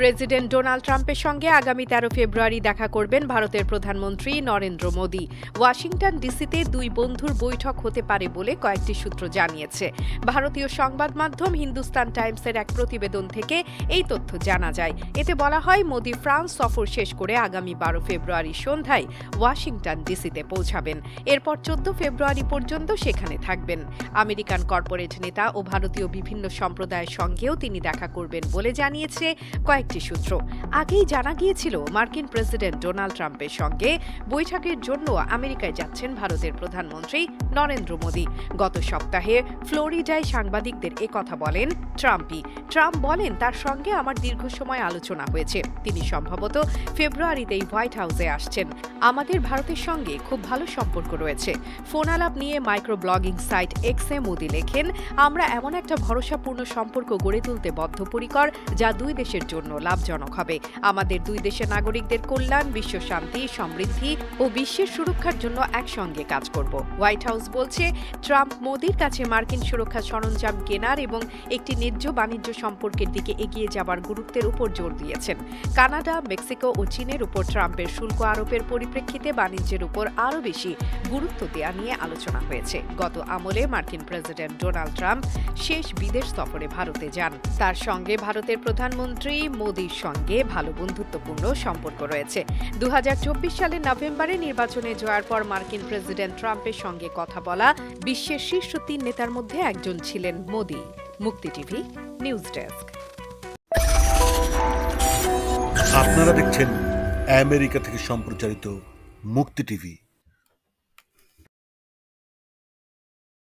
President Donald ট্রাম্পের সঙ্গে আগামী তেরো ফেব্রুয়ারি দেখা করবেন ভারতের প্রধানমন্ত্রী নরেন্দ্র মোদী। ওয়াশিংটন ডিসিতে দুই বন্ধুর বৈঠক হতে পারে বলে কয়েকটি সূত্র জানিয়েছে। ভারতীয় সংবাদ মাধ্যম হিন্দুস্তান টাইমসের এক প্রতিবেদন থেকে এই তথ্য জানা যায়। এতে বলা হয়, মোদী ফ্রান্স সফর শেষ করে আগামী বারো ফেব্রুয়ারি সন্ধ্যায় ওয়াশিংটন ডিসিতে পৌঁছাবেন। এরপর চোদ্দ ফেব্রুয়ারি পর্যন্ত সেখানে থাকবেন। আমেরিকান কর্পোরেট নেতা ও ভারতীয় বিভিন্ন সম্প্রদায়ের সঙ্গেও তিনি দেখা করবেন বলে জানিয়েছে কয়েকটি সূত্র। আগেই জানা গিয়েছিল মার্কিন প্রেসিডেন্ট ডোনাল্ড ট্রাম্পের সঙ্গে বৈঠকের জন্য আমেরিকায় যাচ্ছেন ভারতের প্রধানমন্ত্রী নরেন্দ্র মোদী। গত সপ্তাহে ফ্লোরিডায় সাংবাদিকদের একথা বলেন ট্রাম্পই। ট্রাম্প বলেন, তার সঙ্গে আমার দীর্ঘ সময় আলোচনা হয়েছে। তিনি সম্ভবত ফেব্রুয়ারিতেই হোয়াইট হাউসে আসছেন। আমাদের ভারতের সঙ্গে খুব ভালো সম্পর্ক রয়েছে। ফোন আলাপ নিয়ে মাইক্রো ব্লগিং সাইট এক্সে মোদি লেখেন, আমরা এমন একটা ভরসাপূর্ণ সম্পর্ক গড়ে তুলতে বদ্ধপরিকর যা দুই দেশের জন্য লাভজনক হবে। আমাদের দুই দেশের নাগরিকদের কল্যাণ, বিশ্ব শান্তি, সমৃদ্ধি ও বিশ্বের সুরক্ষার জন্য একসঙ্গে কাজ করব। হোয়াইট হাউস বলছে, ট্রাম্প মোদির কাছে মার্কিন সুরক্ষা সরঞ্জাম কেনার এবং একটি ন্যায্য বাণিজ্য সম্পর্কের দিকে এগিয়ে যাবার গুরুত্বের উপর জোর দিয়েছেন। কানাডা, মেক্সিকো ও চীনের উপর ট্রাম্পের শুল্ক আরোপের পরিপ্রেক্ষিতে বাণিজ্যের উপর আরও বেশি গুরুত্ব দেওয়া নিয়ে আলোচনা হয়েছে। গত আমলে মার্কিন প্রেসিডেন্ট ডোনাল্ড ট্রাম্প শেষ বিদেশ সফরে ভারতে যান। তার সঙ্গে ভারতের প্রধানমন্ত্রী মোদির সঙ্গে ভালো বন্ধুত্বপূর্ণ সম্পর্ক রয়েছে। দু সালের নভেম্বরে নির্বাচনে জয়ার পর মার্কিন প্রেসিডেন্ট ট্রাম্পের সঙ্গে কথা বলা বিশ্বের শীর্ষ তিন নেতার মধ্যে একজন ছিলেন মোদি। মুক্তি টিভি, নিউজ ডেস্ক। আপনারা দেখছেন আমেরিকা থেকে সম্প্রচারিত মুক্তি টিভি।